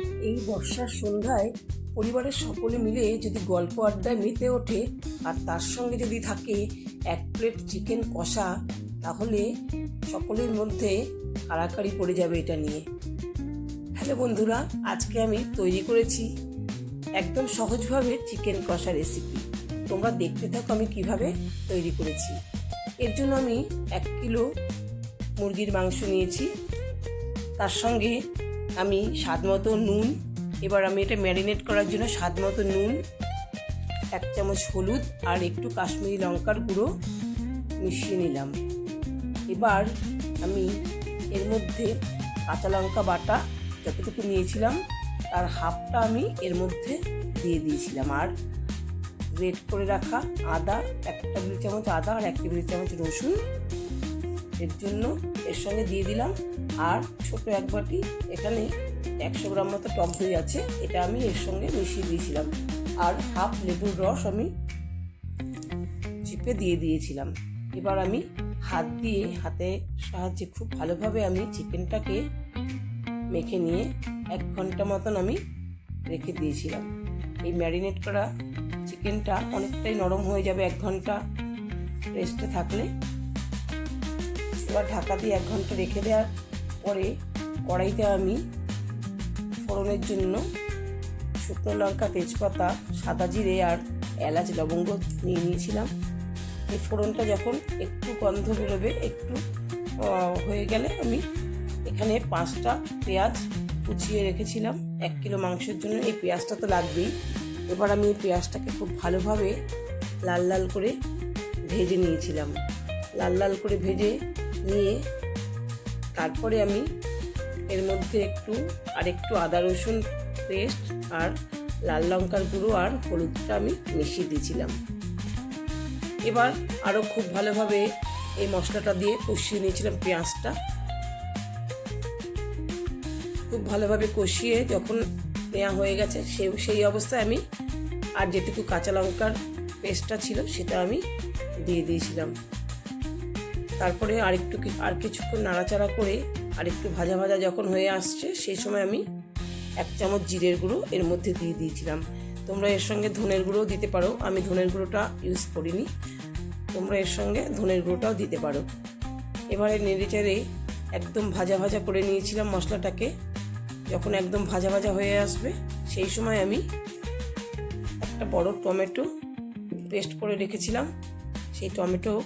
এই বর্ষার সন্ধ্যায় পরিবারের সকলে মিলে যদি গল্প আড্ডায় মেতে ওঠে আর তার সঙ্গে যদি থাকে এক প্লেট চিকেন কষা, তাহলে সকলের মধ্যে কাড়াকাড়ি পড়ে যাবে এটা নিয়ে। হ্যালো বন্ধুরা, আজকে আমি তৈরি করেছি একদম সহজভাবে চিকেন কষা রেসিপি। তোমরা দেখতে থাকো আমি কীভাবে তৈরি করেছি। এর জন্য আমি এক কিলো মুরগির মাংস নিয়েছি। তার সঙ্গে আমি স্বাদ মতো নুন। এবার আমি এটা ম্যারিনেট করার জন্য স্বাদ মতো নুন, এক চামচ হলুদ আর একটু কাশ্মীরি লঙ্কার গুঁড়ো মিশিয়ে নিলাম। এবার আমি এর মধ্যে কাঁচা লঙ্কা বাটা যতটুকু নিয়েছিলাম, তার হাফটা আমি এর মধ্যে দিয়ে দিয়েছিলাম। আর গ্রেট করে রাখা আদা, এক টেবিল চামচ আদা আর এক টেবিল চামচ রসুন। এর জন্য এর সঙ্গে দিয়ে দিলাম আর ছোট এক বাটি এখানে একশো গ্রাম মতো টক দই আছে, এটা আমি এর সঙ্গে মিশিয়ে দিয়েছিলাম। আর হাফ লেবুর রস আমি চিপে দিয়ে দিয়েছিলাম। এবার আমি হাত দিয়ে হাতে সাহায্যে খুব ভালোভাবে আমি চিকেনটাকে মেখে নিয়ে এক ঘণ্টা মতন আমি রেখে দিয়েছিলাম। এই ম্যারিনেট করা চিকেনটা অনেকটাই নরম হয়ে যাবে এক ঘণ্টা রেস্টে থাকলে। এবার ঢাকা দিয়ে এক ঘণ্টা রেখে দেওয়ার পরে কড়াইতে আমি ফোড়নের জন্য শুকনো লঙ্কা, তেজপাতা, সাদা জিরে আর এলাচ, লবঙ্গ নিয়ে নিয়েছিলাম। এই ফোড়নটা যখন একটু গন্ধ বেরোবে, একটু হয়ে গেলে আমি এখানে পাঁচটা পেঁয়াজ কুচিয়ে রেখেছিলাম। এক কিলো মাংসের জন্য। এই পেঁয়াজটা তো লাগবেই। এবার আমি এই পেঁয়াজটাকে খুব ভালোভাবে লাল লাল করে ভেজে নিয়েছিলাম। লাল লাল করে ভেজে নিয়ে তারপরে আমি এর মধ্যে একটু আর একটু আদা রসুন পেস্ট আর লাল লঙ্কার গুঁড়ো আর হলুদটা আমি মিশিয়ে দিয়েছিলাম। এবার আরও খুব ভালোভাবে এই মশলাটা দিয়ে কষিয়ে নিয়েছিলাম পেঁয়াজটা। খুব ভালোভাবে কষিয়ে যখন নেওয়া হয়ে গেছে সে, সেই অবস্থায় আমি আর যেটুকু কাঁচা লঙ্কার পেস্টটা ছিল সেটা আমি দিয়ে দিয়েছিলাম। তারপরে আরেকটু আর কিছুক্ষণ নাড়াচাড়া করে আরেকটু ভাজা ভাজা যখন হয়ে আসছে সেই সময় আমি এক চামচ জিরের গুঁড়ো এর মধ্যে দিয়ে দিয়েছিলাম। তোমরা এর সঙ্গে ধনের গুঁড়োও দিতে পারো। আমি ধনের গুঁড়োটা ইউজ করিনি। তোমরা এর সঙ্গে ধনের গুঁড়োটাও দিতে পারো। এবারে নেড়ে চেড়ে একদম ভাজা ভাজা করে নিয়েছিলাম মশলাটাকে। যখন একদম ভাজা ভাজা হয়ে আসবে, সেই সময় আমি একটা বড় টমেটো পেস্ট করে রেখেছিলাম। সেই টমেটো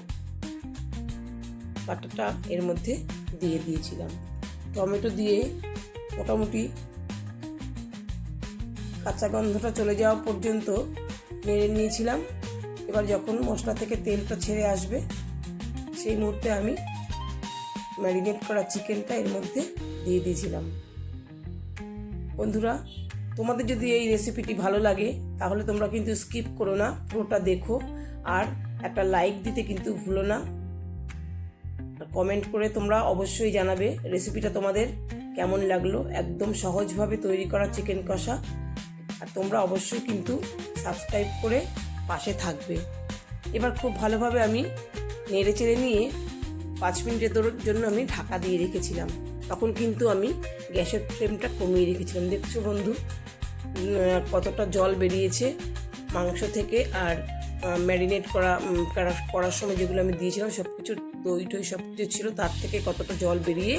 বাটাটা এর মধ্যে দিয়ে দিয়েছিলাম। টমেটো দিয়ে মোটামুটি কাঁচা গন্ধটা চলে যাওয়া পর্যন্ত নেড়ে নিয়েছিলাম। এবার যখন মশলা থেকে তেলটা ছেড়ে আসবে, সেই মুহূর্তে আমি ম্যারিনেট করা চিকেনটা এর মধ্যে দিয়ে দিয়েছিলাম। বন্ধুরা, তোমাদের যদি এই রেসিপিটি ভালো লাগে, তাহলে তোমরা কিন্তু স্কিপ করো না, পুরোটা দেখো। আর একটা লাইক দিতে কিন্তু ভুলো না। কমেন্ট করে তোমরা অবশ্যই জানাবে রেসিপিটা তোমাদের কেমন লাগল। একদম সহজভাবে তৈরি করা চিকেন কষা। আর তোমরা অবশ্যই কিন্তু সাবস্ক্রাইব করে পাশে থাকবে। এবার খুব ভালোভাবে আমি নেড়ে চেড়ে নিয়ে পাঁচ মিনিটের জন্য আমি ঢাকা দিয়ে রেখেছিলাম। তখন কিন্তু আমি গ্যাসের ফ্লেমটা কমিয়ে রেখেছিলাম। দেখছ বন্ধু কতটা জল বেরিয়েছে মাংস থেকে আর ম্যারিনেট করা করার সময় যেগুলো আমি দিয়েছিলাম সব কিছু দই টই সব কিছু ছিল, তার থেকে কতটা জল বেরিয়ে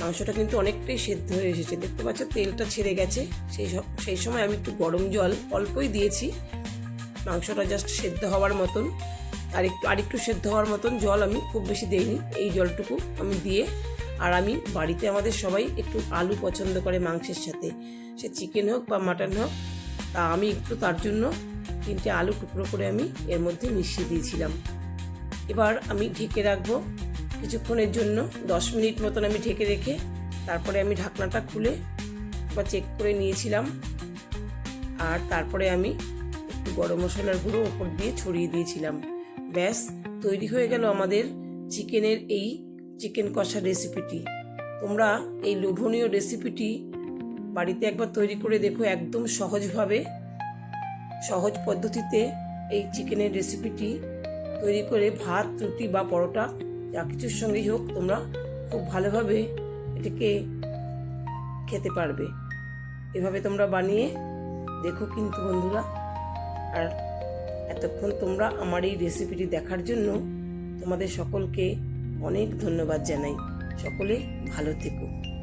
মাংসটা কিন্তু অনেকটাই সেদ্ধ হয়ে এসেছে। দেখতে পাচ্ছ, তেলটা ছেড়ে গেছে। সেই সব, সেই সময় আমি একটু গরম জল অল্পই দিয়েছি। মাংসটা জাস্ট সেদ্ধ হওয়ার মতন। আর একটু আর একটু সেদ্ধ হওয়ার মতন জল আমি খুব বেশি দেইনি। এই জলটুকু আমি দিয়ে, আর আমি বাড়িতে আমাদের সবাই একটু আলু পছন্দ করে মাংসের সাথে। সে চিকেন হোক বা মাটন হোক, তা আমি একটু তার জন্য তিনটে আলু টুকরো করে আমি এর মধ্যে মিশিয়ে দিয়েছিলাম। এবার আমি ঢেকে রাখব কিছুক্ষণের জন্য, দশ মিনিট মতন আমি ঢেকে রেখে তারপরে আমি ঢাকনাটা খুলে বা চেক করে নিয়েছিলাম। আর তারপরে আমি একটু গরম মশলার গুঁড়ো ওপর দিয়ে ছড়িয়ে দিয়েছিলাম। ব্যাস, তৈরি হয়ে গেল আমাদের চিকেনের এই চিকেন কষা রেসিপিটি। তোমরা এই লোভনীয় রেসিপিটি বাড়িতে একবার তৈরি করে দেখো, একদম সহজভাবে সহজ পদ্ধতিতে এই চিকেনের রেসিপিটি তৈরি করে ভাত, রুটি বা পরোটা, যা কিছুর সঙ্গেই হোক, তোমরা খুব ভালোভাবে এটাকে খেতে পারবে। এভাবে তোমরা বানিয়ে দেখো কিন্তু বন্ধুরা। আর এতক্ষণ তোমরা আমার এই রেসিপিটি দেখার জন্য তোমাদের সকলকে অনেক ধন্যবাদ জানাই। সকলে ভালো থেকো।